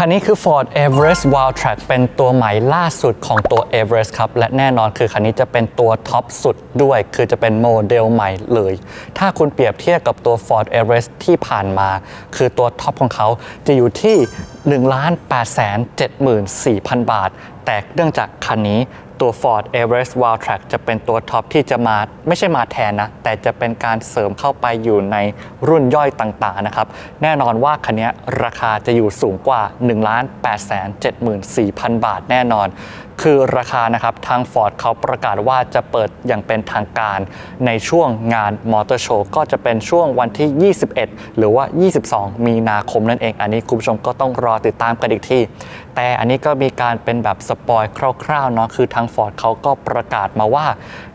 คันนี้คือ Ford Everest Wild Track เป็นตัวใหม่ล่าสุดของตัว Everest ครับ และแน่นอนคือคันนี้จะเป็นตัวท็อปสุดด้วย คือจะเป็นโมเดลใหม่เลย ถ้าคุณเปรียบเทียบกับตัว Ford Everest ที่ผ่านมา คือตัวท็อปของเขาจะอยู่ที่ 1 8 7 4 0 0 0 บาท แต่เนื่องจากคันนี้ ตัว Ford Everest Wild Track จะเป็นตัวท็อปที่จะมาไม่ใช่มาแทนนะ แต่จะเป็นการเสริมเข้าไปอยู่ในรุ่นย่อยต่างๆนะครับ แน่นอนว่าคันนี้ราคาจะอยู่สูงกว่า 1 8 7 4 0 0 0 บาทแน่นอน คือราคานะครับทาง Ford เขาประกาศว่าจะเปิดอย่างเป็นทางการในช่วงงานมอเตอร์โชว์ก็จะเป็นช่วงวันที่ 21 หรือว่า 22 มีนาคมนั่นเอง อันนี้คุณผู้ชมก็ต้องรอติดตามกันอีกทีแต่อันนี้ก็มีการเป็นแบบสปอยคร่าวๆเนาะคือทาง Ford เขาก็ประกาศมาว่า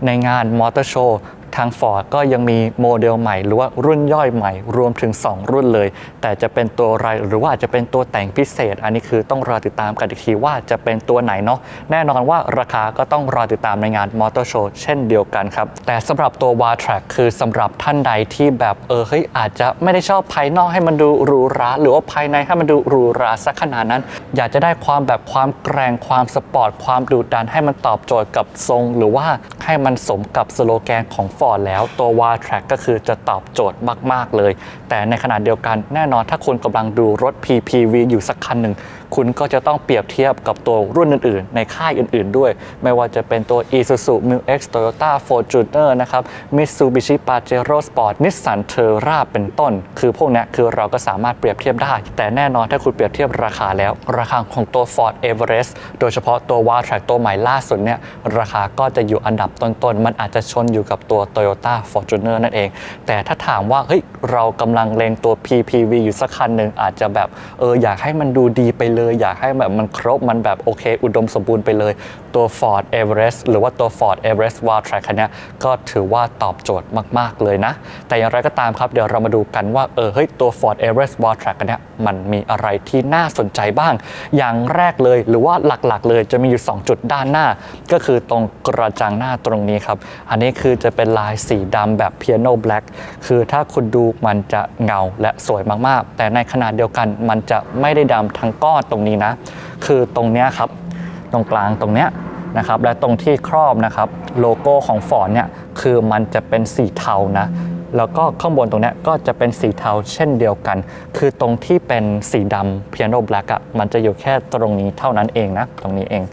ในงานมอเตอร์โชว์ ทาง Ford ก็ยังมีโมเดลใหม่ หรือว่ารุ่นย่อยใหม่ รวมถึง 2 รุ่นเลย แต่จะเป็นตัวอะไรหรือว่าจะเป็นตัวแต่งพิเศษ อันนี้คือต้องรอติดตามกันอีกทีว่าจะเป็นตัวไหนเนาะแน่นอนว่าราคาก็ต้องรอติดตามในงานมอเตอร์โชว์เช่นเดียวกันครับ แต่สำหรับตัว w a t r a c คือสำหรับท่านใดที่แบบเออเฮ้ยอาจจะไม่ได้ชอบภายนอกให้มันดูหรูหราหรือว่าภายในให้มันดูหรูหราสักขนาดนั้น อยากจะได้ความแบบความแกร่งความสปอร์ตความดุดันให้มันตอบโจทย์กับทรง หรือว่าให้มันสมกับสโลแกนของ Ford แล้วตัว w a t r a c ก็คือจะตอบโจทย์มาก ๆ เลย แต่ในขณะเดียวกันแน่นอนถ้าคุณกำลังดูรถ PPV อยู่สักคันหนึ่ง คุณก็จะต้องเปรียบเทียบกับตัวรุ่นอื่นๆ ในค่ายอื่นๆด้วย ไม่ว่าจะเป็นตัว Isuzu m u X Toyota Fortuner นะครับ Mitsubishi Pajero Sport Nissan Terra เป็นต้น คือพวกนี้คือเราก็สามารถเปรียบเทียบได้ แต่แน่นอนถ้าคุณเปรียบเทียบราคาแล้ว ราคาของตัว Ford Everest โดยเฉพาะตัว w a t r a c ตัวใหม่ล่าสุดเนี่ยราคาก็จะอยู่อันดับต้นๆ มันอาจจะชนอยู่กับตัว Toyota Fortuner นั่นเอง แต่ถ้าถามว่าเฮ้ยเรากำลังเลงตัว PPV อยู่สักคันหนึ่งอาจจะแบบเอออยากให้มันดูดีไปเลยอยากให้แบบมันครบมันแบบโอเค อุดมสมบูรณ์ไปเลย ตัว Ford Everest หรือว่าตัว Ford Everest Wild Track คันนี้ก็ถือว่าตอบโจทย์มาก ๆ เลยนะ แต่อย่างไรก็ตามครับ เดี๋ยวเรามาดูกันว่า เออเฮ้ยตัว Ford Everest Wild Track คันนี้มันมีอะไรที่น่าสนใจบ้าง อย่างแรกเลยหรือว่าหลักๆ เลยจะมีอยู่ 2 จุดด้านหน้า ก็คือตรงกระจังหน้าตรงนี้ครับ อันนี้คือจะเป็นลายสีดำแบบ piano black คือถ้าคุณดูมันจะเงาและสวยมากๆ แต่ในขณะเดียวกันมันจะไม่ได้ดำทั้งก้อนตรงนี้นะ คือตรงเนี้ยครับ ตรงกลางตรงเนี้ยนะครับ และตรงที่ครอบนะครับ โลโก้ของฟอร์ดเนี่ย คือมันจะเป็นสีเทานะ แล้วก็ข้างบนตรงเนี้ยก็จะเป็นสีเทาเช่นเดียวกัน คือตรงที่เป็นสีดำ piano black อะมันจะอยู่แค่ตรงนี้เท่านั้นเองนะ ตรงนี้เอง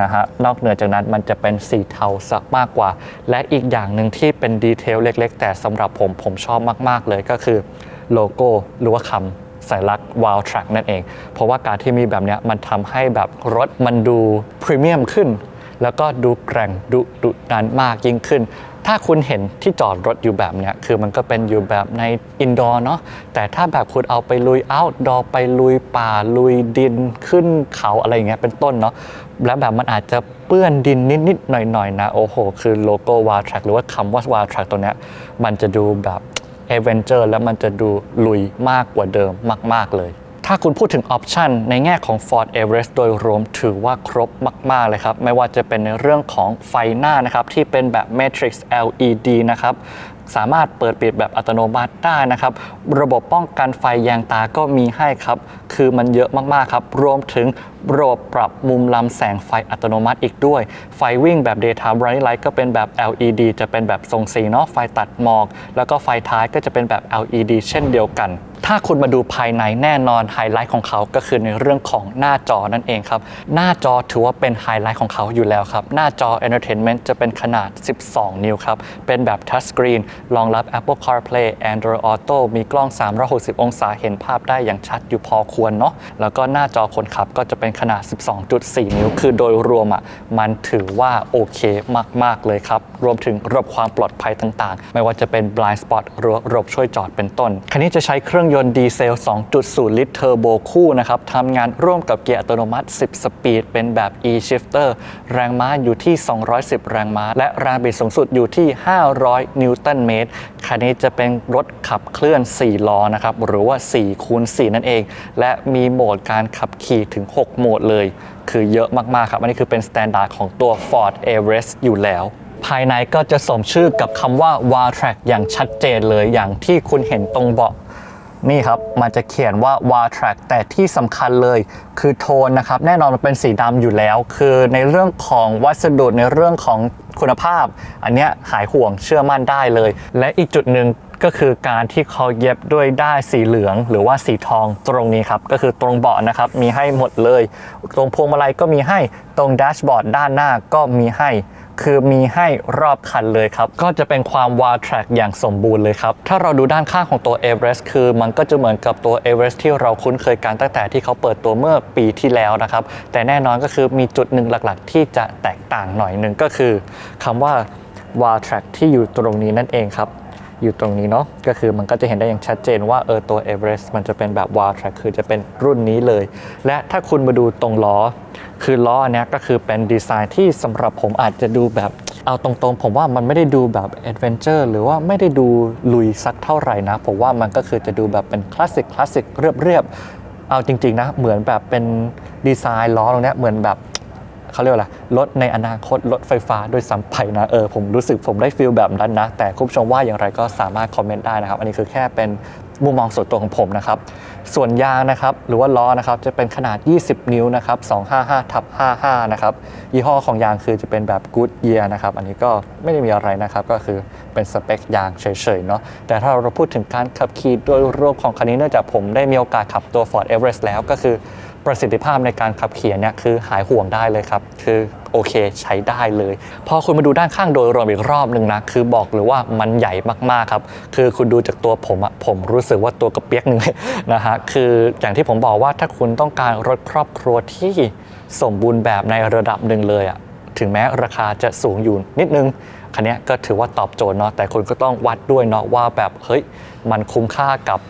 นะฮะนอกเหนือจากนั้นมันจะเป็นสีเทาสักมากกว่า และอีกอย่างหนึ่งที่เป็นดีเทลเล็ก ๆ แต่สำหรับผมผมชอบมาก ๆ เลยก็คือโลโก้หรือว่าคำ สัญลักษณ์ Wow Track นั่นเอง เพราะว่าการที่มีแบบนี้มันทำให้แบบรถมันดูพรีเมียมขึ้น แล้วก็ดูแกร่งดุดุดันมากยิ่งขึ้น ถ้าคุณเห็นที่จอดรถอยู่แบบนี้คือมันก็เป็นอยู่แบบในอินดอร์เนาะแต่ถ้าแบบคุณเอาไปลุยเอาท์ดอร์ไปลุยป่าลุยดินขึ้นเขาอะไรอย่างเงี้ยเป็นต้นเนาะแล้วแบบมันอาจจะเปื้อนดินนิดๆหน่อยๆนะโอ้โห คือโลโก้วาทรัคหรือว่าคำว่าวาทรัคตัวเนี้ยมันจะดูแบบ เอเวนเจอร์แล้วมันจะดูลุยมากกว่าเดิมมาก ๆ เลย ถ้าคุณพูดถึงออปชันในแง่ของ Ford Everest โดยรวมถือว่าครบมาก ๆ เลยครับ ไม่ว่าจะเป็นในเรื่องของไฟหน้านะครับ ที่เป็นแบบ Matrix LED นะครับ สามารถเปิดปิดแบบอัตโนมัติได้นะครับ ระบบป้องกันไฟแยงตาก็มีให้ครับ คือมันเยอะมากๆครับ รวมถึงระบบปรับมุมลำแสงไฟอัตโนมัติอีกด้วย ไฟวิ่งแบบ daytime running light ก็เป็นแบบ LED จะเป็นแบบทรงสีเนาะไฟตัดหมอก แล้วก็ไฟท้ายก็จะเป็นแบบ LED เช่นเดียวกัน ถ้าคุณมาดูภายในแน่นอนไฮไลท์ของเขาก็คือในเรื่องของหน้าจอนั่นเองครับ หน้าจอถือว่าเป็นไฮไลท์ของเขาอยู่แล้วครับ หน้าจอ Entertainment จะเป็นขนาด 12 นิ้วครับ เป็นแบบ Touch Screen รองรับ Apple CarPlay Android Auto มีกล้อง 360 องศาเห็นภาพได้อย่างชัดอยู่พอควรเนาะแล้วก็หน้าจอคนขับก็จะเป็นขนาด 12.4 นิ้ว คือโดยรวมอะมันถือว่าโอเคมากๆเลยครับ รวมถึงระบบความปลอดภัยต่างๆ ไม่ว่าจะเป็น blind spot หรือระบบช่วยจอดเป็นต้นคันนี้จะใช้เครื่องยนต์ดีเซล 2.0 ลิตรเทอร์โบคู่นะครับทำงานร่วมกับเกียร์อัตโนมัติ 10 สปีด เป็นแบบ e-shifter แรงม้าอยู่ที่ 210 แรงม้า และแรงบิดสูงสุดอยู่ที่ 500 นิวตันเมตร คันนี้จะเป็นรถขับเคลื่อน 4 ล้อนะครับ หรือว่า 4 คูณ 4 นั่นเอง และมีโหมดการขับขี่ถึง 6 โหมดเลย คือเยอะมากๆครับ อันนี้คือเป็นสแตนดาร์ดของตัว Ford Everest อยู่แล้วภายในก็จะสมชื่อกับคำว่า w a l Track อย่างชัดเจนเลยอย่างที่คุณเห็นตรงเบาะ นี่ครับ มันจะเขียนว่า wall track แต่ที่สำคัญเลยคือโทนนะครับ แน่นอนมันเป็นสีดำอยู่แล้ว คือในเรื่องของวัสดุในเรื่องของคุณภาพ อันเนี้ยหายห่วงเชื่อมั่นได้เลย และอีกจุดหนึ่งก็คือการที่เขาเย็บด้วยด้ายสีเหลืองหรือว่าสีทองตรงนี้ครับ ก็คือตรงเบาะนะครับ มีให้หมดเลย ตรงพวงมาลัยก็มีให้ตรงแดชบอร์ดด้านหน้าก็มีให้ คือมีให้รอบคันเลยครับ ก็จะเป็นความวาร์ทรักอย่างสมบูรณ์เลยครับ ถ้าเราดูด้านข้างของตัว Everest คือมันก็จะเหมือนกับตัว Everest ที่เราคุ้นเคยกันตั้งแต่ที่เขาเปิดตัวเมื่อปีที่แล้วนะครับ แต่แน่นอนก็คือมีจุดหนึ่งหลักๆ ที่จะแตกต่างหน่อยหนึ่งก็คือคำว่าวาร์ทรักที่อยู่ตรงนี้นั่นเองครับ อยู่ตรงนี้เนาะก็คือมันก็จะเห็นได้อย่างชัดเจนว่าเออตัว Everest มันจะเป็นแบบ wow track คือจะเป็นรุ่นนี้เลย และถ้าคุณมาดูตรงล้อ คือล้ออันเนี้ยก็คือเป็นดีไซน์ที่สำหรับผมอาจจะดูแบบเอาตรงๆ ผมว่ามันไม่ได้ดูแบบแอดเวนเจอร์หรือว่าไม่ได้ดูลุยสักเท่าไหร่นะ ผมว่ามันก็คือจะดูแบบเป็นคลาสสิกคลาสสิกเรียบๆเอาจริงๆนะเหมือนแบบเป็นดีไซน์ล้อตรงนี้เหมือนแบบ เขาเรียกว่าอะไรรถในอนาคตรถไฟฟ้าโดยซ้ำไปนะเออผมรู้สึกผมได้ฟีลแบบนั้นนะ แต่คุณผู้ชมว่าอย่างไรก็สามารถคอมเมนต์ได้นะครับ อันนี้คือแค่เป็นมุมมองส่วนตัวของผมนะครับ ส่วนยางนะครับ หรือว่าล้อนะครับ จะเป็นขนาด 20 นิ้วนะครับ 255ทับ55 นะครับ ยี่ห้อของยางคือจะเป็นแบบ Good Year นะครับ อันนี้ก็ไม่ได้มีอะไรนะครับ ก็คือเป็นสเปคยางเฉยๆ เนาะ แต่ถ้าเราพูดถึงการขับขี่โดยรวมของคันนี้เนื่องจากผมได้มีโอกาสขับตัว Ford Everest แล้วก็คือ ประสิทธิภาพในการขับเขี่เนี่ยคือหายห่วงได้เลยครับ คือโอเคใช้ได้เลย พอคุณมาดูด้านข้างโดยรวมอีกรอบหนึ่งนะ คือบอกเลยว่ามันใหญ่มากๆครับ คือคุณดูจากตัวผมอะผมรู้สึกว่าตัวกระเปียกหนึ่งนะฮะ คืออย่างที่ผมบอกว่าถ้าคุณต้องการรถครอบครัวที่สมบูรณ์แบบในระดับหนึ่งเลยอะถึงแม้ราคาจะสูงอยู่นิดนึง คันนี้ก็ถือว่าตอบโจทย์เนาะแต่คุณก็ต้องวัดด้วยเนาะว่าแบบเฮ้ยมันคุ้มค่ากับ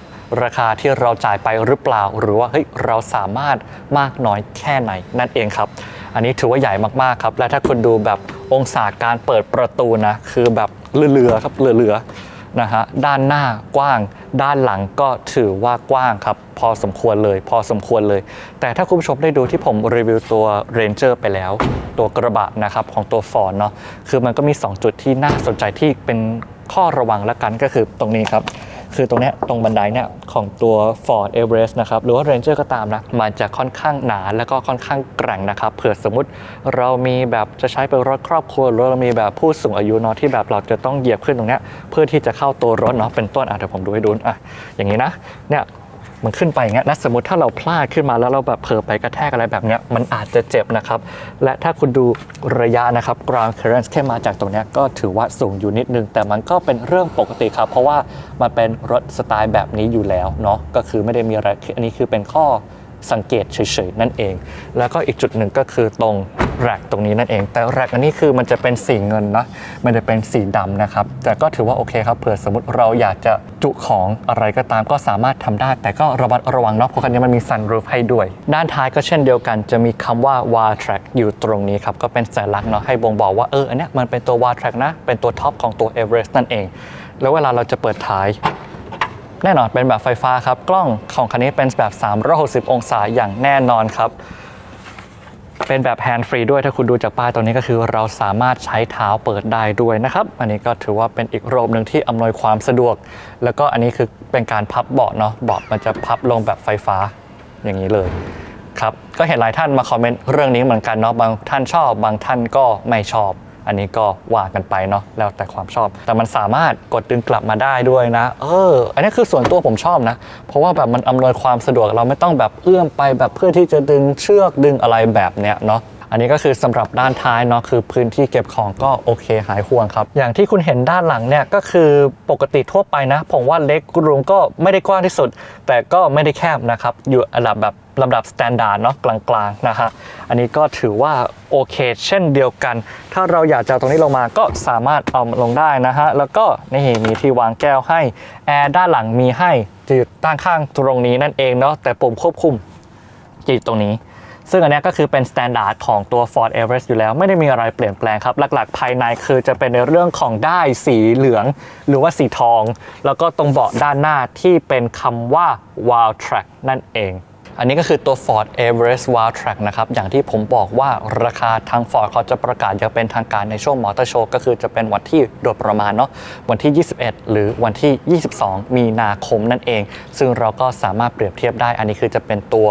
ราคาที่เราจ่ายไปหรือเปล่า หรือว่าเฮ้ยเราสามารถมากน้อยแค่ไหนนั่นเองครับ อันนี้ถือว่าใหญ่มากๆครับ และถ้าคุณดูแบบองศาการเปิดประตูนะคือแบบเรือๆครับเรือๆนะฮะด้านหน้ากว้าง ด้านหลังก็ถือว่ากว้างครับ พอสมควรเลย พอสมควรเลย แต่ถ้าคุณผู้ชมได้ดูที่ผมรีวิวตัว Ranger ไปแล้ว ตัวกระบะนะครับของตัว Ford เนาะคือมันก็มี 2 จุดที่น่าสนใจที่เป็นข้อระวังละกันก็คือตรงนี้ครับ คือตรงเนี้ยตรงบันไดเนี่ยของตัว Ford Everest นะครับหรือว่า Ranger ก็ตามนะมันจะค่อนข้างหนาแล้วก็ค่อนข้างแกร่งนะครับเผื่อสมมุติเรามีแบบจะใช้เป็นรถครอบครัวหรือเรามีแบบผู้สูงอายุเนาะที่แบบเราจะต้องเหยียบขึ้นตรงเนี้ยเพื่อที่จะเข้าตัวรถเนาะเป็นต้นอะเดี๋ยวผมดูให้ดูอะอย่างนี้นะเนี่ย มันขึ้นไปอย่างเงี้ยแล้วสมมติถ้าเราพลาดขึ้นมาแล้วเราแบบเผลอไปกระแทกอะไรแบบเนี้ยมันอาจจะเจ็บนะครับ และถ้าคุณดูระยะนะครับ ground clearance แค่มาจากตรงเนี้ยก็ถือว่าสูงอยู่นิดนึง แต่มันก็เป็นเรื่องปกติครับ เพราะว่ามันเป็นรถสไตล์แบบนี้อยู่แล้วเนาะก็คือไม่ได้มีอะไรอันนี้คือเป็นข้อสังเกตเฉยๆนั่นเอง แล้วก็อีกจุดหนึ่งก็คือตรง แร็กตรงนี้นั่นเอง แต่แร็กอันนี้คือมันจะเป็นสีเงินนะไม่ได้เป็นสีดำนะครับ แต่ก็ถือว่าโอเคครับเผื่อสมมติเราอยากจะจุของอะไรก็ตามก็สามารถทำได้ แต่ก็ระมัดระวังเนาะเพราะคันนี้มันมี sunroof ให้ด้วย ด้านท้ายก็เช่นเดียวกัน จะมีคำว่า wah track อยู่ตรงนี้ครับก็เป็นสัญลักษณ์เนาะให้บ่งบอกว่าเอออันเนี้ยมันเป็นตัว wah track นะเป็นตัวท็อปของตัว Everest นั่นเอง แล้วเวลาเราจะเปิดท้ายแน่นอนเป็นแบบไฟฟ้าครับ กล้องของคันนี้เป็นแบบ 360 องศาอย่างแน่นอนครับ เป็นแบบแฮนด์ฟรีด้วยถ้าคุณดูจากป้ายตรงนี้ก็คือเราสามารถใช้เท้าเปิดได้ด้วยนะครับ อันนี้ก็ถือว่าเป็นอีกระบบหนึ่งที่อำนวยความสะดวก แล้วก็อันนี้คือเป็นการพับเบาะเนาะเบาะมันจะพับลงแบบไฟฟ้าอย่างนี้เลยครับก็เห็นหลายท่านมาคอมเมนต์เรื่องนี้เหมือนกันเนาะบางท่านชอบ บางท่านก็ไม่ชอบ อันนี้ก็ว่ากันไปเนาะแล้วแต่ความชอบ แต่มันสามารถกดดึงกลับมาได้ด้วยนะ เออ อันนี้คือส่วนตัวผมชอบนะ เพราะว่าแบบมันอำนวยความสะดวกเราไม่ต้องแบบเอื้อมไปแบบเพื่อที่จะดึงเชือกดึงอะไรแบบเนี้ยเนาะอันนี้ก็คือสำหรับด้านท้ายเนาะคือพื้นที่เก็บของก็โอเคหายห่วงครับ อย่างที่คุณเห็นด้านหลังเนี่ยก็คือปกติทั่วไปนะ ผมว่าเล็กรูมก็ไม่ได้กว้างที่สุด แต่ก็ไม่ได้แคบนะครับ อยู่ระดับแบบ ลำดับสแตนดาร์ดเนาะกลางๆนะฮะอันนี้ก็ถือว่าโอเคเช่นเดียวกัน ถ้าเราอยากจะตรงนี้ลงมาก็สามารถเอาลงได้นะฮะแล้วก็นี่มีที่วางแก้วให้แอร์ด้านหลังมีให้จะอยู่ด้านข้างตรงนี้นั่นเองเนาะแต่ปุ่มควบคุมจะอยู่ตรงนี้ ซึ่งอันนี้ก็คือเป็นสแตนดาร์ดของตัว Ford Everest อยู่แล้ว ไม่ได้มีอะไรเปลี่ยนแปลงครับ หลักๆ ภายในคือจะเป็นในเรื่องของได้สีเหลือง หรือว่าสีทอง แล้วก็ตรงเบาะด้านหน้าที่เป็นคำว่า Wow Track นั่นเอง อันนี้ก็คือตัว Ford Everest Wild Track นะครับ อย่างที่ผมบอกว่าราคาทาง Ford เขาจะประกาศอย่างเป็นทางการในช่วงมอเตอร์โชว์ก็คือจะเป็นวันที่โดยประมาณเนาะวันที่ 21 หรือวันที่ 22 มีนาคมนั่นเอง ซึ่งเราก็สามารถเปรียบเทียบได้ อันนี้คือจะเป็นตัว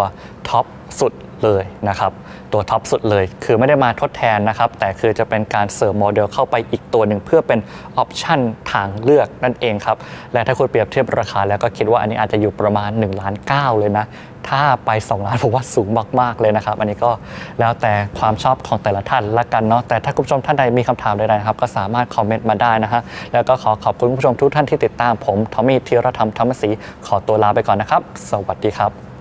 ท็อปสุด เลยนะครับตัวท็อปสุดเลย คือไม่ได้มาทดแทนนะครับ แต่คือจะเป็นการเสริมโมเดลเข้าไปอีกตัวหนึ่งเพื่อเป็นออปชันทางเลือกนั่นเองครับ และถ้าคุณเปรียบเทียบราคาแล้วก็คิดว่าอันนี้อาจจะอยู่ประมาณ1ล้าน9เลยนะ ถ้าไป 2 ล้านผมว่าสูงมากๆเลยนะครับ อันนี้ก็แล้วแต่ความชอบของแต่ละท่านละกันเนาะแต่ถ้าคุณผู้ชมท่านใดมีคำถามใดๆครับก็สามารถคอมเมนต์มาได้นะฮะแล้วก็ขอขอบคุณคุณผู้ชมทุกท่านที่ติดตามผมทอมมี่ธีรธรรมธรรมศรีขอตัวลาไปก่อนนะครับ สวัสดีครับ